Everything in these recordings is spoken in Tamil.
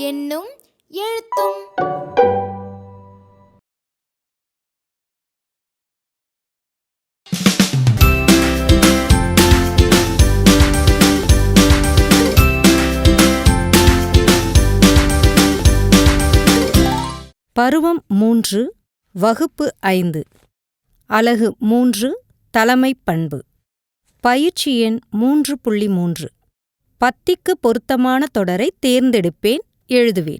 என்னும் எழுத்தும். பருவம் மூன்று வகுப்பு ஐந்து. அலகு மூன்று தலைமை பண்பு. பயிற்சி எண் மூன்று புள்ளி மூன்று. பத்திக்கு பொருத்தமான தொடரை தேர்ந்தெடுப்பேன் எழுதுவேன்.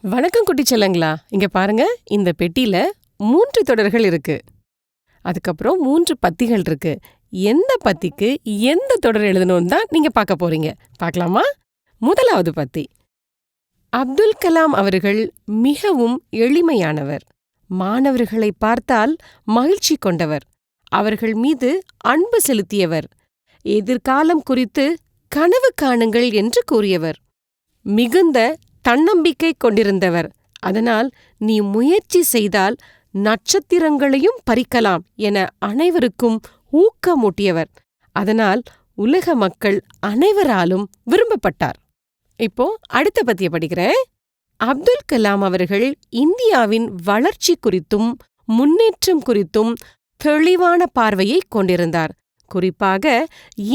வணக்கம் குட்டி செல்லங்களா. இங்க பாருங்க இந்த பெட்டியில மூன்று தொடர்கள் இருக்கு. அதுக்கப்புறம் மூன்று பத்திகள் இருக்கு. எந்த பத்திக்கு எந்த தொடர் எழுதணும்னு தான் நீங்க பார்க்க போறீங்க. பார்க்கலாமா? முதலாவது பத்தி. அப்துல் கலாம் அவர்கள் மிகவும் எளிமையானவர். மாணவர்களை பார்த்தால் மகிழ்ச்சி கொண்டவர். அவர்கள் மீது அன்பு செலுத்தியவர். எதிர்காலம் குறித்து கனவு காணுங்கள் என்று கூறியவர். மிகுந்த தன்னம்பிக்கை கொண்டிருந்தவர். அதனால் நீ முயற்சி செய்தால் நட்சத்திரங்களையும் பறிக்கலாம் என அனைவருக்கும் ஊக்கமூட்டியவர். அதனால் உலக மக்கள் அனைவராலும் விரும்பப்பட்டார். இப்போ அடுத்த பத்திய படிக்கிறேன். அப்துல் கலாம் அவர்கள் இந்தியாவின் வளர்ச்சி குறித்தும் முன்னேற்றம் குறித்தும் தெளிவான பார்வையை கொண்டிருந்தார். குறிப்பாக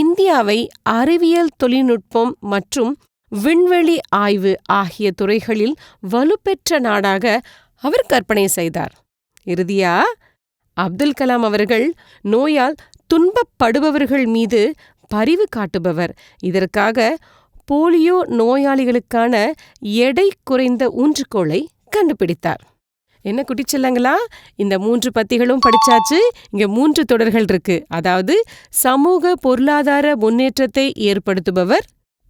இந்தியாவை அறிவியல் தொழில்நுட்பம் மற்றும் விண்வெளி ஆய்வு ஆகிய துறைகளில் வலுப்பெற்ற நாடாக அவர் கற்பனை செய்தார். இறுதியா அப்துல் கலாம் அவர்கள் நோயால் துன்பப்படுபவர்கள் மீது பரிவு காட்டுபவர். இதற்காக போலியோ நோயாளிகளுக்கான எடை குறைந்த ஊன்றுகோலை கண்டுபிடித்தார். என்ன குட்டிச்செல்லங்களா இந்த மூன்று பத்திகளும் படிச்சாச்சு. இங்க மூன்று தொடர்கள் இருக்கு. அதாவது சமூக பொருளாதார முன்னேற்றத்தை ஏற்படுத்துபவர்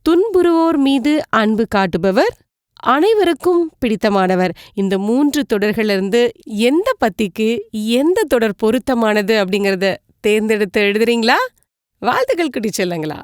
துன்புறுவோர் மீது அன்பு காட்டுபவர் அனைவருக்கும் பிடித்தமானவர். இந்த மூன்று தொடர்களிலிருந்து எந்த பத்திக்கு எந்த தொடர் பொருத்தமானது அப்படிங்கறத தேர்ந்தெடுத்து எழுதுறீங்களா? வாழ்த்துக்கள் குட்டி செல்லங்களா.